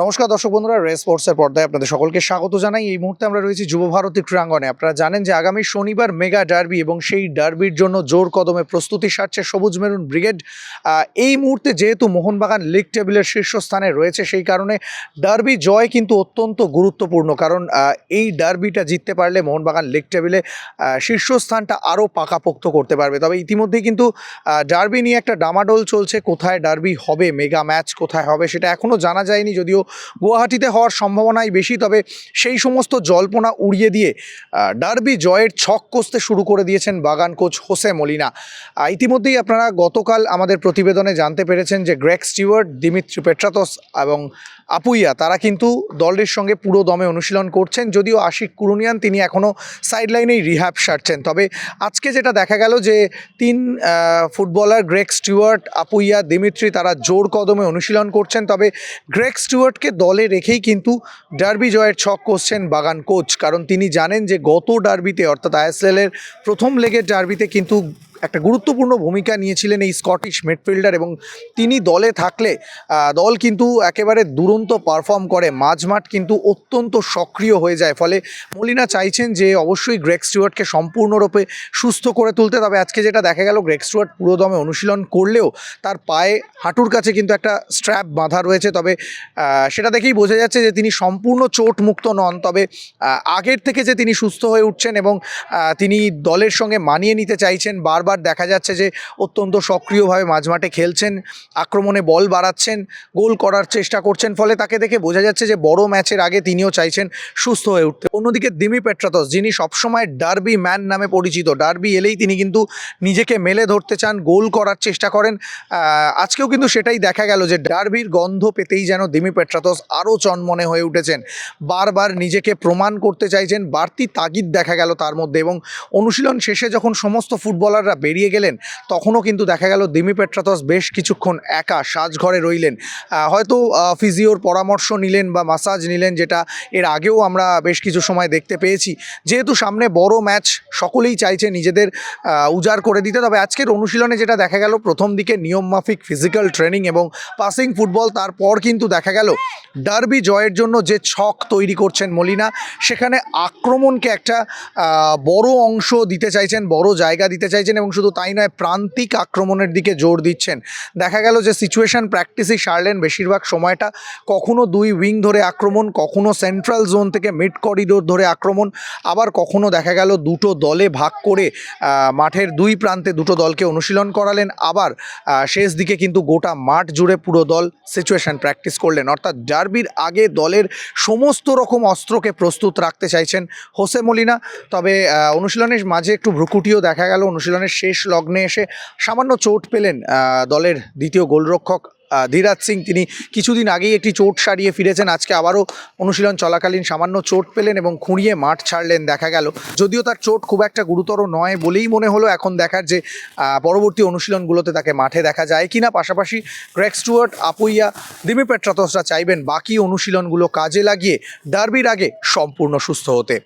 নমস্কার দর্শক বন্ধুরা রেস স্পোর্টসের পর্দায় আপনাদের সকলকে স্বাগত জানাই। এই মুহূর্তে আমরা রয়েছি যুব ভারতী ক্রীড়াঙ্গনে। আপনারা জানেন যে আগামী শনিবার মেগা ডার্বি এবং সেই ডার্বির জন্য জোর কদমে প্রস্তুতি সারছে সবুজ মেরুন ব্রিগেড। এই মুহূর্তে যেহেতু মোহনবাগান লিগ টেবিলের শীর্ষস্থানে রয়েছে, সেই কারণে ডার্বি জয় কিন্তু অত্যন্ত গুরুত্বপূর্ণ। কারণ এই ডার্বিটা জিততে পারলে মোহনবাগান লিগ টেবিলে শীর্ষস্থানটা আরও পাকাপোক্ত করতে পারবে। তবে ইতিমধ্যেই কিন্তু ডার্বি নিয়ে একটা ডামাডোল চলছে। কোথায় ডার্বি হবে, মেগা ম্যাচ কোথায় হবে, সেটা এখনও জানা যায়নি। যদিও গুয়াহাটিতে হওয়ার সম্ভাবনাই বেশি, তবে সেই সমস্ত জল্পনা উড়িয়ে দিয়ে ডার্বি জয়ের ছক কষতে শুরু করে দিয়েছেন বাগান কোচ হোসে মলিনা। ইতিমধ্যেই আপনারা গতকাল আমাদের প্রতিবেদনে জানতে পেরেছেন যে গ্রেক স্টিওয়ার্ড দিমিত্রি পেট্রাতস এবং আপুইয়া, তারা কিন্তু দলের সঙ্গে পুরো দমে অনুশীলন করছেন, যদিও আশিক কুরুনিয়ান তিনি এখনও সাইডলাইনেই রিহ্যাব সারছেন। তবে আজকে যেটা দেখা গেল যে তিন footballer Greg Stewart Apuia, Dimitri, তারা জোর কদমে অনুশীলন করছেন। তবে গ্রেক স্টুয়ার্টকে দলে রেখেই কিন্তু ডার্বি জয়ের ছক কষছেন বাগান কোচ কারণ তিনি জানেন যে গত ডার্বিতে অর্থাৎ আইএসএলের প্রথম লেগের ডার্বিতে কিন্তু একটা গুরুত্বপূর্ণ ভূমিকা নিয়েছিলেন এই স্কটিশ মিডফিল্ডার এবং তিনি দলে থাকলে দল কিন্তু একেবারে দুরন্ত পারফর্ম করে, মাঝমাঠ কিন্তু অত্যন্ত সক্রিয় হয়ে যায়। ফলে মলিনা চাইছেন যে অবশ্যই গ্রেক স্টুয়ার্টকে সম্পূর্ণরূপে সুস্থ করে তুলতে। তবে আজকে যেটা দেখা গেল গ্রেক স্টুয়ার্ট পুরোদমে অনুশীলন করলেও তার পায়ে হাঁটুর কাছে কিন্তু একটা স্ট্র্যাপ বাঁধা রয়েছে। তবে সেটা দেখেই বোঝা যাচ্ছে যে তিনি সম্পূর্ণ চোট মুক্ত নন। তবে আগের থেকে যে তিনি সুস্থ হয়ে উঠছেন এবং তিনি দলের সঙ্গে মানিয়ে নিতে চাইছেন বারবার দেখা যাচ্ছে যে অত্যন্ত সক্রিয়ভাবে মাঝমাঠে খেলছেন, আক্রমণে বল বাড়াচ্ছেন, গোল করার চেষ্টা করছেন, ফলে তাকে দেখে বোঝা যাচ্ছে যে বড় ম্যাচের আগে তিনিও চাইছেন সুস্থ হয়ে উঠতে। অন্যদিকে দিমি পেট্রাতস, যিনি সবসময় ডার্বি ম্যান নামে পরিচিত, ডার্বি এলেই তিনি কিন্তু নিজেকে মেলে ধরতে চান, গোল করার চেষ্টা করেন। আজকেও কিন্তু সেটাই দেখা গেল যে ডার্বির গন্ধ পেতেই যেন দিমি পেট্রাতস আরও চনমনে হয়ে উঠেছেন। বারবার নিজেকে প্রমাণ করতে চাইছেন, বাড়তি তাগিদ দেখা গেল তার মধ্যে এবং অনুশীলন শেষে যখন সমস্ত ফুটবলাররা বেরিয়ে গেলেন, তখনও কিন্তু দেখা গেল দিমি পেট্রাতস বেশ কিছুক্ষণ একা সাজঘরে রইলেন। হয়তো ফিজিওর পরামর্শ নিলেন বা মাসাজ নিলেন যেটা এর আগেও আমরা বেশ কিছু সময় দেখতে পেয়েছি। যেহেতু সামনে বড় ম্যাচ, সকলেই চাইছে নিজেদের উজাড় করে দিতে। তবে আজকের অনুশীলনে যেটা দেখা গেল, প্রথম দিকে নিয়মমাফিক ফিজিক্যাল ট্রেনিং এবং পাসিং ফুটবল তারপর কিন্তু দেখা গেল ডার্বি জয়ের জন্য যে ছক তৈরি করছেন মলিনা, সেখানে আক্রমণকে একটা বড় অংশ দিতে চাইছেন, বড় জায়গা দিতে চাইছেন এবং শুধু তাই নয়, প্রান্তিক আক্রমণের দিকে জোর দিচ্ছেন। দেখা গেল যে সিচুয়েশন প্র্যাকটিসই সারলেন বেশিরভাগ সময়টা। কখনো দুই উইং ধরে আক্রমণ, কখনো সেন্ট্রাল জোন থেকে মিড করিডোর ধরে আক্রমণ। আবার কখনো দেখা গেল দুটো দলে ভাগ করে মাঠের দুই প্রান্তে দুটো দলকে অনুশীলন করালেন। আবার শেষ দিকে কিন্তু গোটা মাঠ জুড়ে পুরো দল সিচুয়েশন প্র্যাকটিস করলেন। অর্থাৎ ডার্বির আগে দলের সমস্ত রকম অস্ত্রকে প্রস্তুত রাখতে চাইছেন হোসে মলিনা। তবে অনুশীলনের মাঝে একটু ভ্রুকুটিও দেখা গেল। অনুশীলনের শেষ লগ্নে এসে সামান্য চোট পেলেন দলের দ্বিতীয় গোলরক্ষক ধীরাজ সিং। তিনি কিছুদিন আগেই একটি চোট সারিয়ে ফিরেছেন, আজকে আবারও অনুশীলন চলাকালীন সামান্য চোট পেলেন এবং খুঁড়িয়ে মাঠ ছাড়লেন, দেখা গেল। যদিও তার চোট খুব একটা গুরুতর নয় বলেই মনে হলো, এখন দেখার যে পরবর্তী অনুশীলনগুলোতে তাকে মাঠে দেখা যায় কিনা। পাশাপাশি গ্রেক স্টুয়ার্ট, আপুইয়া দিমি পেট্রাতসরা চাইবেন বাকি অনুশীলনগুলো কাজে লাগিয়ে, ডার্বির আগে সম্পূর্ণ সুস্থ হতে।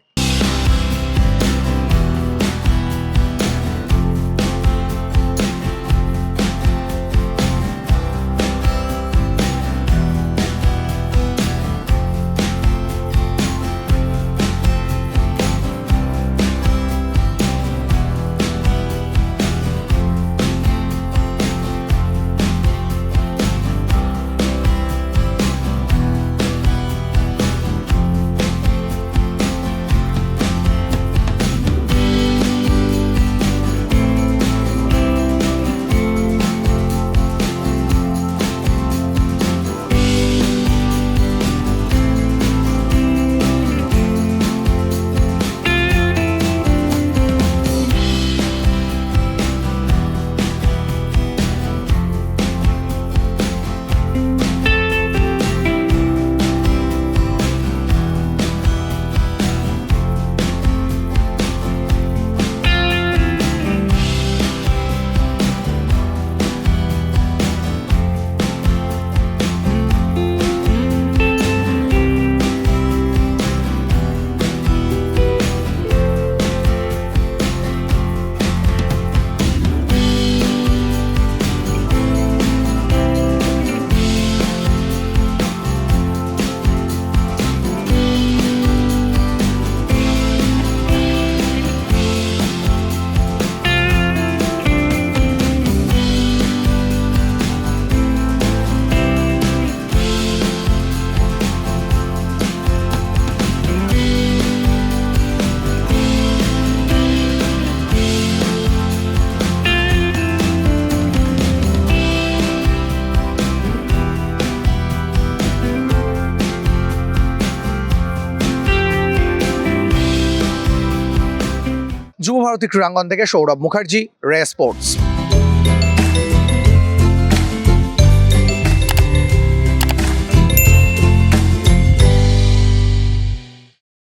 যুব ভারতী ক্রীড়াঙ্গন থেকে সৌরভ মুখার্জি রে স্পোর্টস।